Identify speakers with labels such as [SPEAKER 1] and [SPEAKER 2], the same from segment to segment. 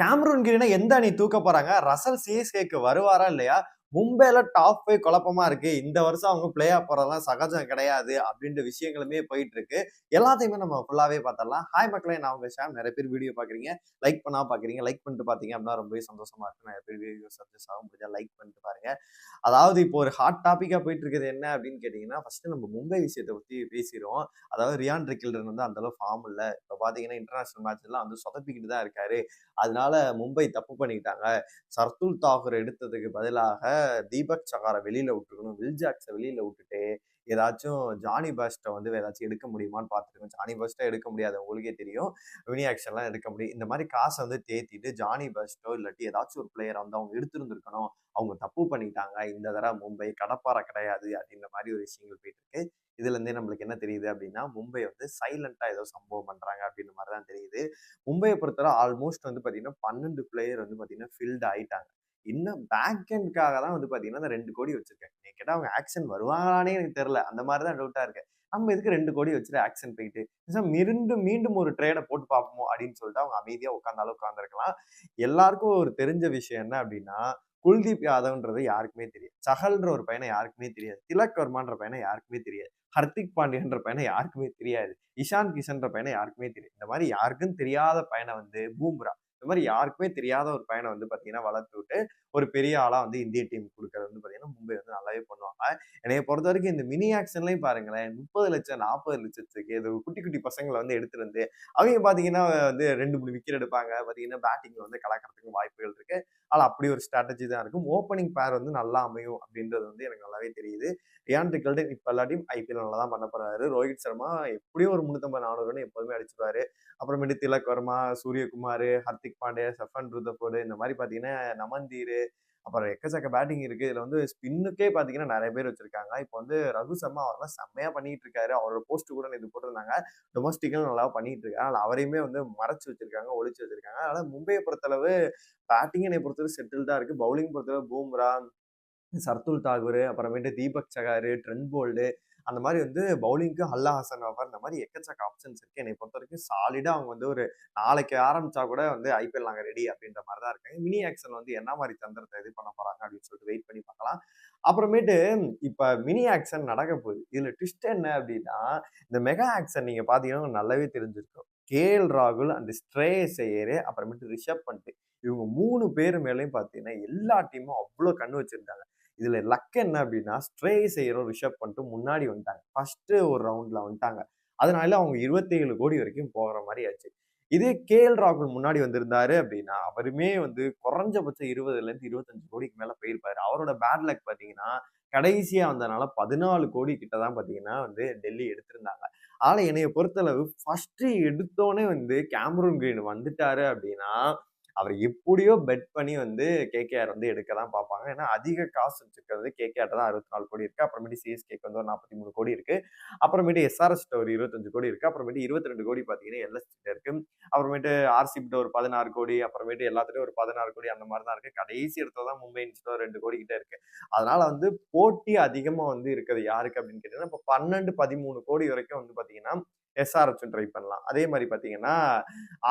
[SPEAKER 1] Cameron கிரீனை எந்த அணி தூக்க போறாங்க? ரசல் சிஎஸ்கேக்கு வருவாரா இல்லையா? மும்பையில் டாப் போய் குழப்பமா இருக்கு. இந்த வருஷம் அவங்க பிளே ஆஃப் போறதெல்லாம் சகஜம் கிடையாது அப்படின்ற விஷயங்களுமே போயிட்டு இருக்கு எல்லாத்தையுமே நம்ம ஃபுல்லாவே பார்த்தரலாம் ஹாய் மக்களே நான் உங்க ஷாம். நிறைய பேர் வீடியோ பாக்குறீங்க லைக் பண்ணா பாக்குறீங்க லைக் பண்ணிட்டு பாத்தீங்க அப்படின்னா ரொம்பவே சந்தோஷமா இருக்கு நிறைய பேர் வீடியோ சப்ஜெக்ட் ஆகும். முடிஞ்சா லைக் பண்ணிட்டு பாருங்க. அதாவது இப்போ ஒரு ஹாட் டாபிக்கா போயிட்டு இருக்குது என்ன அப்படின்னு கேட்டீங்கன்னா ஃபர்ஸ்ட் நம்ம மும்பை விஷயத்தை பத்தி பேசிடுவோம் அதாவது ரியான் ரிக்கில்டன் வந்து அந்த அளவு ஃபார்ம் இல்ல. இப்போ பாத்தீங்கன்னா இன்டர்நேஷனல் மேட்ச் எல்லாம் வந்து சொதப்பிக்கிட்டு தான் இருக்காரு. அதனால மும்பை தப்பு பண்ணிக்கிட்டாங்க சர்துல் தாகூர் எடுத்ததுக்கு பதிலாக தீபக் சகாரை வெளியில விட்டுருக்கணும் வில் ஜாக்ஸை வெளியில விட்டுட்டு ஏதாச்சும் ஜானி பாஸ்ட்டை வந்து ஏதாச்சும் எடுக்க முடியுமான்னு பார்த்துருக்கோம் ஜானி பாஸ்ட்டை எடுக்க முடியாது உங்களுக்கே தெரியும். வினி ஆக்ஷன்லாம் எடுக்க முடியும். இந்த மாதிரி காசை வந்து தேத்திட்டு ஜானி பாஸ்ட்டோ இல்லாட்டி ஏதாச்சும் ஒரு பிளேயரை வந்து அவங்க எடுத்துருந்துருக்கணும். அவங்க தப்பு பண்ணிட்டாங்க. இந்த தடவை மும்பை கடப்பாறை கிடையாது அப்படின்ற மாதிரி ஒரு விஷயங்கள் போயிட்டு இருக்கு இதுலேருந்தே நம்மளுக்கு என்ன தெரியுது அப்படின்னா மும்பை வந்து சைலண்ட்டாக ஏதோ சம்பவம் பண்ணுறாங்க அப்படின்ற மாதிரி தான் தெரியுது. மும்பையை பொறுத்தவரை ஆல்மோஸ்ட் வந்து பார்த்தீங்கன்னா பன்னெண்டு பிளேயர் வந்து பார்த்தீங்கன்னா ஃபில்டு ஆயிட்டாங்க. இன்னும் பேக் எண்ட்காக தான் வந்து பார்த்தீங்கன்னா அந்த ரெண்டு கோடி வச்சிருக்கேன். நீ கேட்டால் அவங்க ஆக்ஷன் வருவாங்களானே எனக்கு தெரில அந்த மாதிரி தான் டவுட்டாக இருக்கு. நம்ம எதுக்கு ரெண்டு கோடி வச்சுட்டு ஆக்ஷன் போயிட்டு? மீண்டும் மீண்டும் ஒரு ட்ரேடை போட்டு பார்ப்போம்? அப்படின்னு சொல்லிட்டு அவங்க அமைதியாக உட்காந்தாலும் உட்காந்துருக்கலாம் எல்லாருக்கும் ஒரு தெரிஞ்ச விஷயம் என்ன அப்படின்னா குல்தீப் யாதவ்ன்றது யாருக்குமே தெரியாது. சஹல்ன்ற ஒரு பையனை யாருக்குமே தெரியாது. திலக் வர்மான்ற பையனை யாருக்குமே தெரியாது. ஹர்திக் பாண்டியன்ற பையனை யாருக்குமே தெரியாது. இஷான் கிஷன்ற பையனை யாருக்குமே தெரியாது. இந்த மாதிரி யாருக்கும் தெரியாத பையனை வந்து பூம்ரா இந்த மாதிரி யாருக்குமே தெரியாத ஒரு பையனை வந்து பார்த்தீங்கன்னா வளர்த்து விட்டு ஒரு பெரிய ஆளாக வந்து இந்திய டீம் கொடுக்கறது வந்து பார்த்தீங்கன்னா மும்பை வந்து நல்லாவே பண்ணுவாங்க என்னைய பொறுத்த வரைக்கும் இந்த மினி ஆக்ஷன்லையும் பாருங்களேன் முப்பது லட்சம் நாற்பது லட்சத்துக்கு இது குட்டி குட்டி பசங்களை வந்து எடுத்துருந்து அவங்க பார்த்தீங்கன்னா வந்து ரெண்டு மூணு விக்கெட் எடுப்பாங்க. பார்த்தீங்கன்னா பேட்டிங்ல வந்து கலக்கிறதுக்கு வாய்ப்புகள் இருக்கு. ஆனால் அப்படி ஒரு ஸ்ட்ராட்டஜி தான் இருக்கும். ஓப்பனிங் பேர் வந்து நல்லா அமையும் அப்படின்றது வந்து எனக்கு நல்லாவே தெரியுது. ரியான் ரிக்கல்டன் இப்போ எல்லாத்தையும் ஐபிஎல் நல்லா தான் பண்ண போறாரு. ரோஹித் சர்மா எப்படியும் ஒரு முந்நூற்றம்பது நானூறு ரன் எப்போதுமே அடிச்சிருவாரு. அப்புறமேட்டு திலக் வர்மா சூரியகுமார் ஹர்திக் பாண்டே சஃபன் ருதபோடு இந்த மாதிரி பார்த்தீங்கன்னா நமந்தீர் அப்புறம் எக்கச்சக்க பேட்டிங் இருக்குது இதில் வந்து ஸ்பின்னுக்கே பார்த்தீங்கன்னா நிறைய பேர் வச்சிருக்காங்க. இப்போ வந்து ரகு சர்மா அவரெல்லாம் செம்மையா பண்ணிகிட்டு இருக்காரு. அவரோட போஸ்ட் கூட இது போட்டிருந்தாங்க. டொமஸ்டிக்கல் நல்லா பண்ணிகிட்டு இருக்காரு. அதனால அவரையுமே வந்து மறைச்சு வச்சிருக்காங்க ஒழிச்சு வச்சுருக்காங்க. அதனால் மும்பையை பொறுத்தளவு பேட்டிங் என்னை பொறுத்தளவு செட்டில் தான் பவுலிங் பொறுத்தளவு பூம்ரா சர்துல் தாகூர் அப்புறமேட்டு தீபக் சகாரு ட்ரெண்ட் போல்டு அந்த மாதிரி வந்து பவுலிங்க்கு ஹல்லா ஹசன் ஆஃபர் இந்த மாதிரி எக்கச்சக்க ஆப்ஷன்ஸ் இருக்கு. என்னை பொறுத்த வரைக்கும் சாலிடாக அவங்க வந்து ஒரு நாளைக்கு ஆரம்பிச்சா கூட வந்து ஐபிஎல் நாங்கள் ரெடி அப்படின்ற மாதிரி தான் இருக்காங்க. மினி ஆக்ஷன் வந்து என்ன மாதிரி தந்திரத்தை இது பண்ண போறாங்க அப்படின்னு சொல்லிட்டு வெயிட் பண்ணி பார்க்கலாம். அப்புறமேட்டு இப்போ மினி ஆக்ஷன் நடக்க போகுது. இதுல ட்விஸ்ட் என்ன அப்படின்னா இந்த மெகா ஆக்ஷன் நீங்க பாத்தீங்கன்னா நல்லாவே தெரிஞ்சிருக்கும். கேஎல் ராகுல் அண்ட் ஸ்ட்ரே செய்யரு அப்புறமேட்டு ரிஷப் பண்ணிட்டு இவங்க மூணு பேர் மேலேயும் பார்த்தீங்கன்னா எல்லா டீமும் அவ்வளோ கண்ணு வச்சிருந்தாங்க. இதுல லக் என்ன அப்படின்னா ஸ்ட்ரே செய்யறோம் ரிஷப் பண்ணிட்டு முன்னாடி வந்துட்டாங்க. ஃபர்ஸ்ட் ஒரு ரவுண்ட்ல வந்துட்டாங்க. அதனால அவங்க இருபத்தேழு கோடி வரைக்கும் போகிற மாதிரி ஆச்சு. இதே கேஎல் ராகுல் முன்னாடி வந்திருந்தாரு அப்படின்னா அவருமே வந்து குறைஞ்சபட்சம் இருபதுல இருந்து இருபத்தஞ்சு கோடிக்கு மேல போயிருப்பாரு. அவரோட பேட் லக் பாத்தீங்கன்னா கடைசியா வந்தனால பதினாலு கோடி கிட்ட தான் பாத்தீங்கன்னா வந்து டெல்லி எடுத்திருந்தாங்க. ஆனா என்னைய பொறுத்தளவு ஃபர்ஸ்ட் எடுத்தோடனே வந்து கேமரூன் கிரீன் வந்துட்டாரு அப்படின்னா அவர் எப்படியோ பெட் பண்ணி வந்து கேகேஆர் வந்து எடுக்க தான் பார்ப்பாங்க. ஏன்னா அதிக காசு வச்சுக்கிறது கேகேஆர் தான் அறுபத்தி நாலு கோடி இருக்கு. அப்புறமேட்டு சிஎஸ்கேக்கு வந்து ஒரு நாற்பத்தி மூணு கோடி இருக்கு. அப்புறமேட்டு எஸ்ஆர்எஸ் ஒரு இருபத்தஞ்சு கோடி இருக்கு. அப்புறமேட்டு இருபத்தி ரெண்டு கோடி பார்த்தீங்கன்னா எல்எஸ் இருக்கு. அப்புறமேட்டு ஆர்சிபிட்ட ஒரு பதினாறு கோடி. அப்புறமேட்டு எல்லாத்துலயும் ஒரு பதினாறு கோடி அந்த மாதிரி தான் இருக்கு. கடைசி இடத்துல தான் மும்பை இன்ஸ்டோ ரெண்டு கோடி கிட்ட இருக்கு. அதனால வந்து போட்டி அதிகமா வந்து இருக்குது. யாருக்கு அப்படின்னு கேட்டீங்கன்னா இப்போ பன்னெண்டு பதிமூணு கோடி வரைக்கும் வந்து பாத்தீங்கன்னா எஸ்ஆர்எச்சும் ட்ரை பண்ணலாம். அதே மாதிரி பார்த்தீங்கன்னா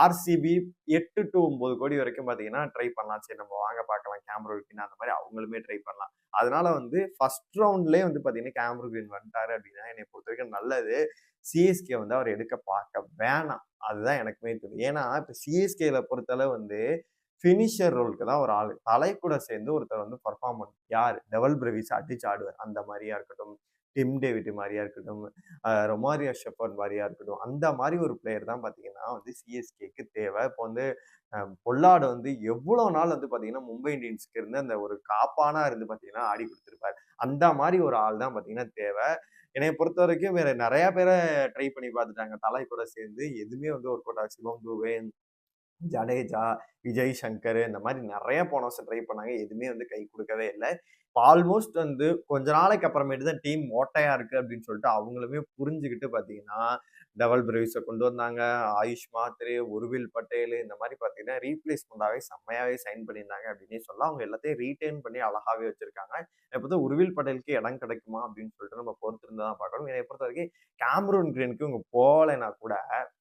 [SPEAKER 1] ஆர்சிபி எட்டு டு ஒம்பது கோடி வரைக்கும் பார்த்தீங்கன்னா ட்ரை பண்ணலாம். சரி நம்ம வாங்க பார்க்கலாம். கேமரா கிரீன் அந்த மாதிரி அவங்களுமே ட்ரை பண்ணலாம். அதனால வந்து ஃபர்ஸ்ட் ரவுண்ட்லேயே வந்து பார்த்தீங்கன்னா கேமரா கிரீன் வந்துட்டாரு அப்படின்னா என்னை பொறுத்த வரைக்கும் நல்லது சிஎஸ்கே வந்து அவர் எடுக்க பார்க்க வேணாம். அதுதான் எனக்குமே தெரியும். ஏன்னா இப்போ சிஎஸ்கேல பொறுத்தளவு வந்து ஃபினிஷர் ரோலுக்கு தான் ஒரு ஆள். தலை கூட சேர்ந்து ஒருத்தர் வந்து பர்ஃபார்ம் பண்ணும் யார்? டெவல் பிரவிஸ் அடிச்சு ஆடுவார். அந்த மாதிரியா இருக்கட்டும். டிம் டேவிட் மாதிரியா இருக்கட்டும் ரொமாரியா ஷெப்பர்ட் மாதிரியா இருக்கட்டும் அந்த மாதிரி ஒரு பிளேயர் தான் பார்த்தீங்கன்னா வந்து சிஎஸ்கேக்கு தேவை. இப்போ வந்து பொல்லாடு வந்து எவ்வளோ நாள் வந்து பார்த்தீங்கன்னா மும்பை இந்தியன்ஸ்க்கு இருந்து அந்த ஒரு காப்பானா இருந்து பார்த்தீங்கன்னா ஆடி கொடுத்துருப்பாரு. அந்த மாதிரி ஒரு ஆள் தான் பார்த்தீங்கன்னா தேவை. என்னை பொறுத்த வரைக்கும் வேற நிறைய பேரை ட்ரை பண்ணி பார்த்துட்டாங்க. தலை கூட சேர்ந்து எதுவுமே வந்து ஒரு கோட்டா சிவம் துவேன் ஜடேஜா விஜய் சங்கர் இந்த மாதிரி நிறைய போன வருஷம் ட்ரை பண்ணாங்க. எதுவுமே வந்து கை கொடுக்கவே இல்லை. ஆல்மோஸ்ட் வந்து கொஞ்ச நாளைக்கு அப்புறமேட்டு தான் டீம் ஓட்டையா இருக்கு அப்படின்னு சொல்லிட்டு அவங்களுமே புரிஞ்சுக்கிட்டு பார்த்தீங்கன்னா டபுள் பிரவிஸை கொண்டு வந்தாங்க. ஆயுஷ் மாத்ரே உருவில் பட்டேல் இந்த மாதிரி பார்த்தீங்கன்னா ரீப்ளேஸ்மெண்டாகவே செம்மையாகவே சைன் பண்ணியிருந்தாங்க அப்படின்னே சொல்ல அவங்க எல்லாத்தையும் ரீட்டைன் பண்ணி அழகாகவே வச்சிருக்காங்க. இப்போ உருவில் பட்டேலுக்கு இடம் கிடைக்குமா அப்படின்னு சொல்லிட்டு நம்ம பொறுத்திருந்து தான் பார்க்கணும். என்னை பொறுத்த வரைக்கும் கேமரூன் கிரீனுக்கு இவங்க போகலைன்னா கூட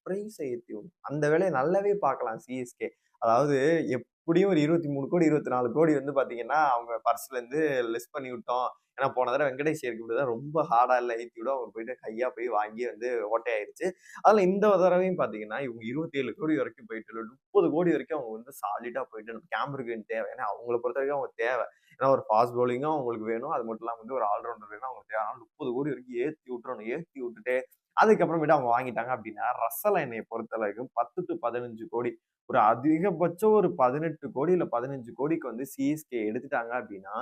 [SPEAKER 1] பிரைஸ ஏற்றி விடணும். அந்த வேலையை நல்லாவே பார்க்கலாம் சிஎஸ்கே. அதாவது எப்படியும் ஒரு 23 கோடி, 24 கோடி வந்து பார்த்தீங்கன்னா, அவங்க பர்ஸ்லேருந்து லெஸ் பண்ணி விட்டோம். ஏன்னா போன தடவை வெங்கடேஷ் ஐயருக்கு தான் ரொம்ப ஹார்டாக இல்லை ஏற்றி விட அவங்க போயிட்டு கையாக போய் வாங்கி வந்து ஓட்டையாயிருச்சு. அதில் இந்த தடவையும் பார்த்தீங்கன்னா, இவங்க 27 கோடி வரைக்கும் போயிட்டு 30 கோடி வரைக்கும் அவங்க வந்து சாலிடாக போயிட்டு நம்ம கிரீன் தேவை. ஏன்னா அவங்கள பொறுத்தவரைக்கும் அவங்க தேவை. ஏன்னா ஒரு ஃபாஸ்ட் பவுலிங்கும் அவங்களுக்கு வேணும். அது மட்டும் இல்லாமல் வந்து ஒரு ஆல்ரவுண்டர் வேணும் அவங்களுக்கு தேவை. முப்பது கோடி வரைக்கும் ஏற்றி விட்டுறணும். ஏற்றி விட்டுட்டு அதுக்கப்புறமேட்டு அவங்க வாங்கிட்டாங்க அப்படின்னா, ரசல் பொறுத்த பொறுத்தவரைக்கும் 10 டூ 15 கோடி ஒரு அதிகபட்சம் ஒரு 18 கோடி இல்லை பதினஞ்சு கோடிக்கு வந்து சிஎஸ்கே எடுத்துட்டாங்க அப்படின்னா,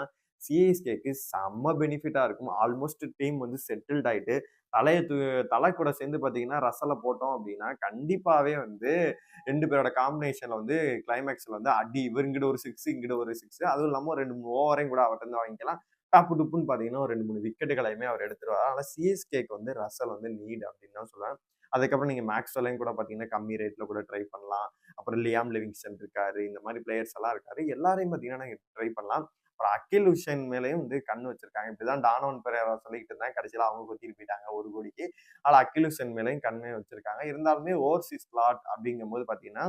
[SPEAKER 1] சிஎஸ்கேக்கு செம்ம பெனிஃபிட்டாக இருக்கும். ஆல்மோஸ்ட் டீம் வந்து செட்டில்ட் ஆகிட்டு தலையை து தலை கூட சேர்ந்து பார்த்தீங்கன்னா, ரசலை போட்டோம் அப்படின்னா, கண்டிப்பாகவே வந்து ரெண்டு பேரோட காம்பினேஷனில் வந்து கிளைமேக்ஸில் வந்து அடி இவர் இங்கிட்டு ஒரு 6 இங்கிட்டு ஒரு சிக்ஸ் அதுவும் இல்லாமல் ரெண்டு மூணு ஓவரையும் கூட அவர்கிட்ட வாங்கிக்கலாம். டப்பு டுப்புன்னு பார்த்தீங்கன்னா, ஒரு 2, 3 விக்கெட்டுகளையுமே அவர் எடுத்துருவார் ஆனால் சிஎஸ்கேக்கு வந்து ரசல் வந்து நீட் அப்படின்னு தான் சொல்லுவேன். அதுக்கப்புறம் நீங்கள் மேக்ஸ்வெல்லையும் கூட பார்த்தீங்கன்னா, கம்மி ரேட்டில் கூட ட்ரை பண்ணலாம். அப்புறம் லியாம் லிவிங்ஸ்டன் இருக்காரு. இந்த மாதிரி பிளேயர்ஸ் எல்லாம் இருக்காரு. எல்லாரையும் பார்த்தீங்கன்னா, நீங்க ட்ரை பண்ணலாம். அப்புறம் அகில் ஹுசைன் மேலேயும் வந்து கண் வச்சிருக்காங்க. இப்படிதான் டானோன் பெரேரா சொல்லிக்கிட்டு இருந்தாங்க. கடைசியில் அவங்க குத்திட்டு போயிட்டாங்க ஒரு கோடிக்கு. ஆனால் அகில் ஹுசைன் மேலேயும் கண்ணே வச்சிருக்காங்க. இருந்தாலுமே ஓவர்சீஸ் ஸ்லாட் அப்படிங்கும்போது பார்த்தீங்கன்னா,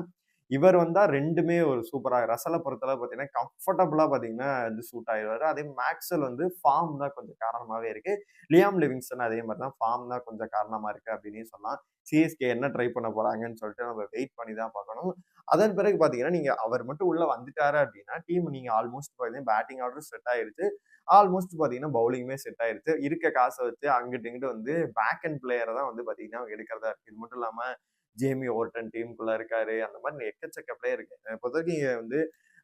[SPEAKER 1] இவர் வந்தால் ரெண்டுமே ஒரு சூப்பராக ரசலை பொறுத்தளவு பார்த்தீங்கன்னா, கம்ஃபர்டபுளாக பார்த்தீங்கன்னா வந்து சூட் ஆகிடுவார் அதே மேக்ஸல் வந்து ஃபார்ம் தான் கொஞ்சம் காரணமாகவே இருக்குது லியாம் லிவிங்ஸ்டன் அதே மாதிரி தான் ஃபார்ம் தான் கொஞ்சம் காரணமாக இருக்குது அப்படின்னு சொல்லலாம். சிஎஸ்கே என்ன ட்ரை பண்ண போகிறாங்கன்னு சொல்லிட்டு நம்ம வெயிட் பண்ணி தான் பார்க்கணும். அதன் பிறகு பார்த்தீங்கன்னா, நீங்கள் அவர் மட்டும் உள்ளே வந்துட்டாரு அப்படின்னா, டீம் நீங்கள் ஆல்மோஸ்ட் பார்த்தீங்கன்னா பேட்டிங் ஆர்டர் செட் ஆயிடுச்சு ஆல்மோஸ்ட் பார்த்தீங்கன்னா, பவுலிங்குமே செட் ஆயிடுச்சு இருக்க காசை வச்சு அங்கிட்டு, இங்கிட்டு வந்து பேக் அண்ட் பிளேயரை தான் வந்து பார்த்தீங்கன்னா, எடுக்கிறதா இருக்குது இது மட்டும் இல்லாமல் ஜேமி ஓர்டன் டீமுக்குள்ள இருக்காரு. அந்த மாதிரி எக்கச்சக்க பிளேயர் இருக்கு. என்ன பொறுத்தவரைக்கும் வந்து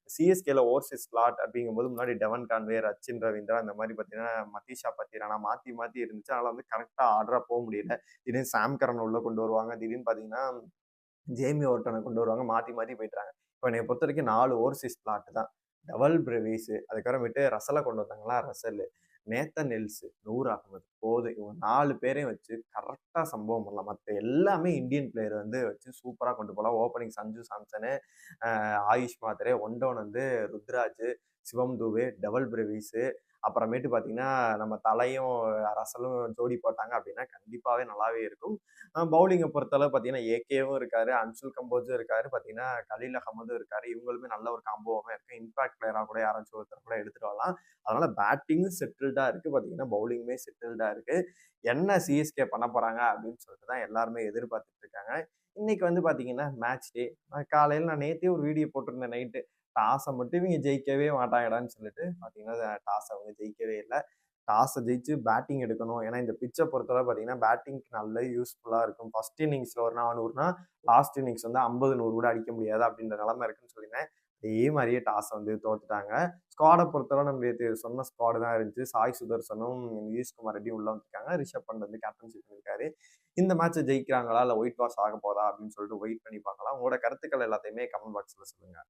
[SPEAKER 1] சிஎஸ்கேல ஓவர்சீஸ் ஸ்லாட் அப்படிங்கும்போது முன்னாடி டெவன் கான்வே, ரச்சின் ரவீந்திரா இந்த மாதிரி பார்த்தீங்கன்னா, மதீஷா பத்திரானா மாத்தி, மாத்தி இருந்துச்சு. அதனால வந்து கரெக்டாக ஆர்டரா போக முடியல. திடீர்னு சாம் கரன் உள்ள கொண்டு வருவாங்க. திடீர்னு பார்த்தீங்கன்னா, ஜேமி ஓர்டனை கொண்டு வருவாங்க. மாத்தி, மாத்தி இப்போ என்னை பொறுத்த பொறுத்தவரைக்கும் 4 ஓவர்சீஸ் ஸ்லாட் தான். டபுள் பிரேவிஸ் அதுக்கப்புறமேட்டு ரசலை கொண்டு வந்தாங்களா Russell Nathan Ellis Noor Ahmad போதும். இவங்க நாலு பேரையும் வச்சு கரெக்டாக சம்பவம் பண்ணலாம். மற்ற எல்லாமே இந்தியன் பிளேயர் வந்து வச்சு சூப்பராக கொண்டு போகலாம் ஓப்பனிங் சஞ்சு சாம்சனு, ஆயுஷ் மாத்திரே ஒன் வந்து ருத்ராஜ், சிவம் தூவே டபுள் பிரவீஸு அப்புறமேட்டு பார்த்தீங்கன்னா, நம்ம தலையும் ரசலும் ஜோடி போட்டாங்க அப்படின்னா, கண்டிப்பாகவே நல்லாவே இருக்கும். பவுலிங்கை பொறுத்தளவு பார்த்தீங்கன்னா, ஏகேவும் இருக்காரு. அன்சுல் கம்போஜும் இருக்காரு. பார்த்தீங்கன்னா, கலீல் அகமதும் இருக்காரு. இவங்களுமே நல்ல ஒரு காம்போவாக இருக்கும் இம்பாக்ட் பிளேயராக கூட யாராச்சும் ஒருத்தர் கூட எடுத்துகிட்டு வரலாம். அதனால பேட்டிங்கும் செட்டில்டாக இருக்குது பார்த்தீங்கன்னா, பவுலிங்குமே செட்டில்டாக செட்டில்டா இருக்குது என்ன சிஎஸ்கே பண்ண போகிறாங்க அப்படின்னு சொல்லிட்டு தான் எல்லாருமே எதிர்பார்த்துட்டு இருக்காங்க. இன்னைக்கு வந்து பார்த்தீங்கன்னா, மேட்ச் டே. நான் காலையில் நான் நேற்றே ஒரு வீடியோ போட்டிருந்தேன் நைட்டு. டாஸை மட்டும் இவங்க ஜெயிக்கவே மாட்டாங்கடான்னு சொல்லிட்டு, பார்த்தீங்கன்னா டாஸ் அவங்க ஜெயிக்கவே இல்லை டாஸை ஜெயிச்சு பேட்டிங் எடுக்கணும். ஏன்னா இந்த பிச்சை பொறுத்தவரை பார்த்தீங்கன்னா, பேட்டிங்க்கு நல்ல யூஸ்ஃபுல்லாக இருக்கும். ஃபர்ஸ்ட் இன்னிங்ஸில் ஒரு 400னா, லாஸ்ட் இன்னிங்ஸ் வந்து 50, 100 கூட அடிக்க முடியாது அப்படின்ற நிலமை இருக்குன்னு சொல்லியிருந்தேன். அதே மாதிரியே டாஸ் வந்து தோத்துட்டாங்க. ஸ்குவாடை பொறுத்தளவு நம்ம சொன்ன ஸ்குவாடு தான் இருந்துச்சு. சாய் சுதர்சனும், நிதிஷ்குமார் ரெட்டியும் உள்ள வந்துருக்காங்க. ரிஷப் பண்ட் வந்து கேப்டன்ஷிப் பண்ணியிருக்காரு. இந்த மேட்ச்ச ஜெயிக்கிறாங்களா? இல்லை ஒயிட் வாஷ் ஆக போதா? அப்படின்னு சொல்லிட்டு வெயிட் பண்ணி பார்க்கலாம். உங்களோட கருத்துக்கள் எல்லாத்தையுமே கமெண்ட் பாக்ஸில் சொல்லுங்கள்